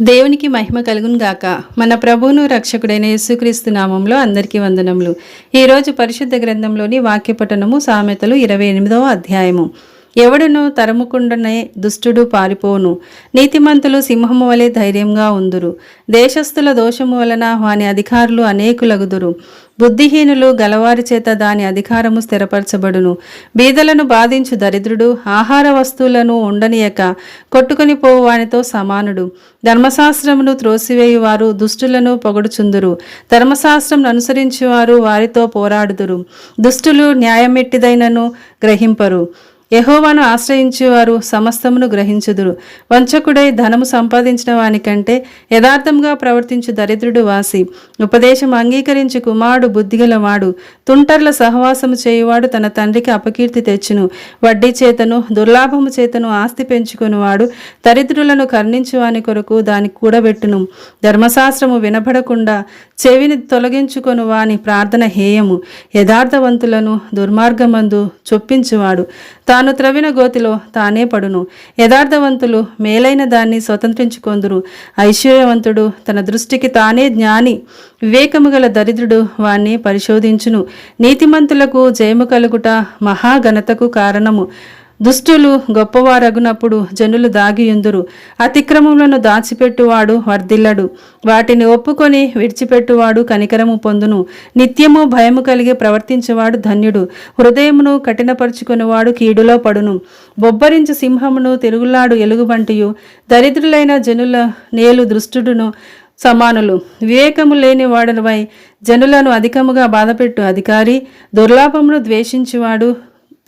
దేవునికి మహిమ కలుగును గాక. మన ప్రభువును రక్షకుడైన యేసుక్రీస్తు నామంలో అందరికీ వందనములు. ఈరోజు పరిశుద్ధ గ్రంథంలోని వాక్యపఠనము సామెతలు ఇరవై ఎనిమిదవ అధ్యాయము. ఎవడును తరుముకుండనే దుష్టుడు పారిపోను నీతిమంతులు సింహము వలె ధైర్యంగా ఉందురు. దేశస్థుల దోషము వలన వాని అధికారులు అనేకులగుదురు. బుద్ధిహీనులు గలవారి చేత దాని అధికారము స్థిరపరచబడును. బీదలను బాధించు దరిద్రుడు ఆహార వస్తువులను ఉండనీయక కొట్టుకుని పోవు వానితో సమానుడు. ధర్మశాస్త్రమును త్రోసివేయువారు దుష్టులను పొగడుచుందురు. ధర్మశాస్త్రం అనుసరించేవారు వారితో పోరాడుదురు. దుష్టులు న్యాయమెట్టిదైనను గ్రహింపరు. యహోవాను ఆశ్రయించేవారు సమస్తమును గ్రహించుదురు. వంచకుడై ధనము సంపాదించిన వానికంటే యథార్థంగా ప్రవర్తించు దరిద్రుడు వాసి. ఉపదేశం అంగీకరించి కుమారుడు బుద్ధిగలవాడు. తుంటర్ల సహవాసము చేయువాడు తన తండ్రికి అపకీర్తి తెచ్చును. వడ్డీ చేతను దుర్లాభము చేతను ఆస్తి పెంచుకునివాడు. దరిద్రులను కర్ణించువాని కొరకు దాని కూడబెట్టును. ధర్మశాస్త్రము వినబడకుండా చెవిని తొలగించుకొను వాని ప్రార్థన హేయము. యథార్థవంతులను దుర్మార్గమందు చొప్పించువాడు. తాను త్రవిన గోతిలో తానే పడును. యథార్థవంతులు మేలైన దాన్ని స్వతంత్రించుకొందురు. ఐశ్వర్యవంతుడు తన దృష్టికి తానే జ్ఞాని. వివేకము గల దరిద్రుడు వాణ్ణి పరిశోధించును. నీతిమంతులకు జయము కలుగుట మహాఘనతకు కారణము. దుష్టులు గొప్పవారగునప్పుడు జనులు దాగియుందురు. అతిక్రమములను దాచిపెట్టువాడు వర్ధిల్లడు. వాటిని ఒప్పుకొని విడిచిపెట్టువాడు కనికరము పొందును. నిత్యము భయము కలిగి ప్రవర్తించేవాడు ధన్యుడు. హృదయమును కఠినపరుచుకునేవాడు కీడులో పడును. బొబ్బరించు సింహమును తిరుగులాడు ఎలుగుబంటియు. దరిద్రులైన జనుల నేలు దృష్టుడును సమానులు. వివేకము లేని వాడలవై జనులను అధికముగా బాధపెట్టు అధికారి. దుర్లాభమును ద్వేషించువాడు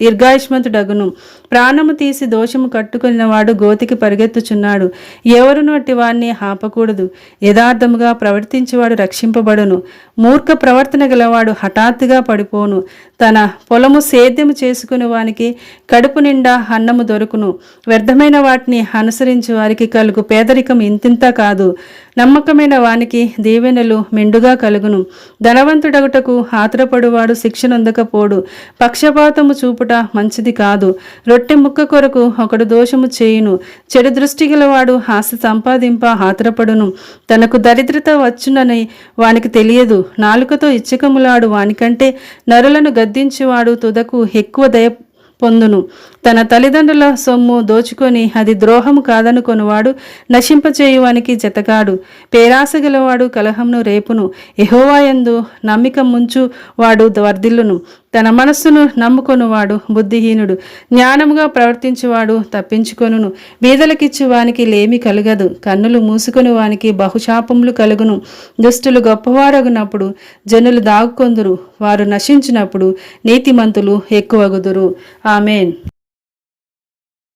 దీర్ఘాయుష్మంతుడగును ప్రాణము తీసి దోషము కట్టుకున్నవాడు గోతికి పరిగెత్తుచున్నాడు. ఎవరును అట్టి వాణ్ణి ఆపకూడదు. యథార్థముగా ప్రవర్తించేవాడు రక్షింపబడును. మూర్ఖ ప్రవర్తన గలవాడు హఠాత్తుగా పడిపోను. తన పొలము సేద్యము చేసుకుని వానికి కడుపు నిండా అన్నము దొరుకును. వ్యర్థమైన వాటిని అనుసరించి వారికి కలుగు పేదరికం ఇంతింత కాదు. నమ్మకమైన వానికి దీవెనలు మెండుగా కలుగును. ధనవంతుడగుటకు ఆత్రపడువాడు శిక్షనొందకపోడు పక్షపాతము చూపుట మంచిది కాదు. రొట్టె ముక్క కొరకు ఒకడు దోషము చేయును. చెడు దృష్టి గలవాడు ఆశ సంపాదింప ఆత్రపడును. తనకు దరిద్రత వచ్చునని వానికి తెలియదు. నాలుకతో ఇచ్చకములాడు వానికంటే నరులను గద్దించేవాడు తుదకు ఎక్కువ దయ పొందును. తన తల్లిదండ్రుల సొమ్ము దోచుకొని అది ద్రోహము కాదనుకొనివాడు నశింపచేయువానికి జతగాడు. పేరాస గలవాడు కలహంను రేపును. ఎహోవాయందు నమ్మిక ముంచు వాడు వర్ధిల్లును. తన మనస్సును నమ్ముకొనువాడు బుద్ధిహీనుడు. జ్ఞానముగా ప్రవర్తించువాడు తప్పించుకొనును. బీదలకిచ్చు వానికి లేమి కలగదు. కన్నులు మూసుకొని వానికి బహుశాపములు కలుగును. దుష్టులు గొప్పవారగునప్పుడు జనులు దాగుకొందురు. వారు నశించినప్పుడు నీతిమంతులు ఎక్కువగుదురు. ఆమెన్.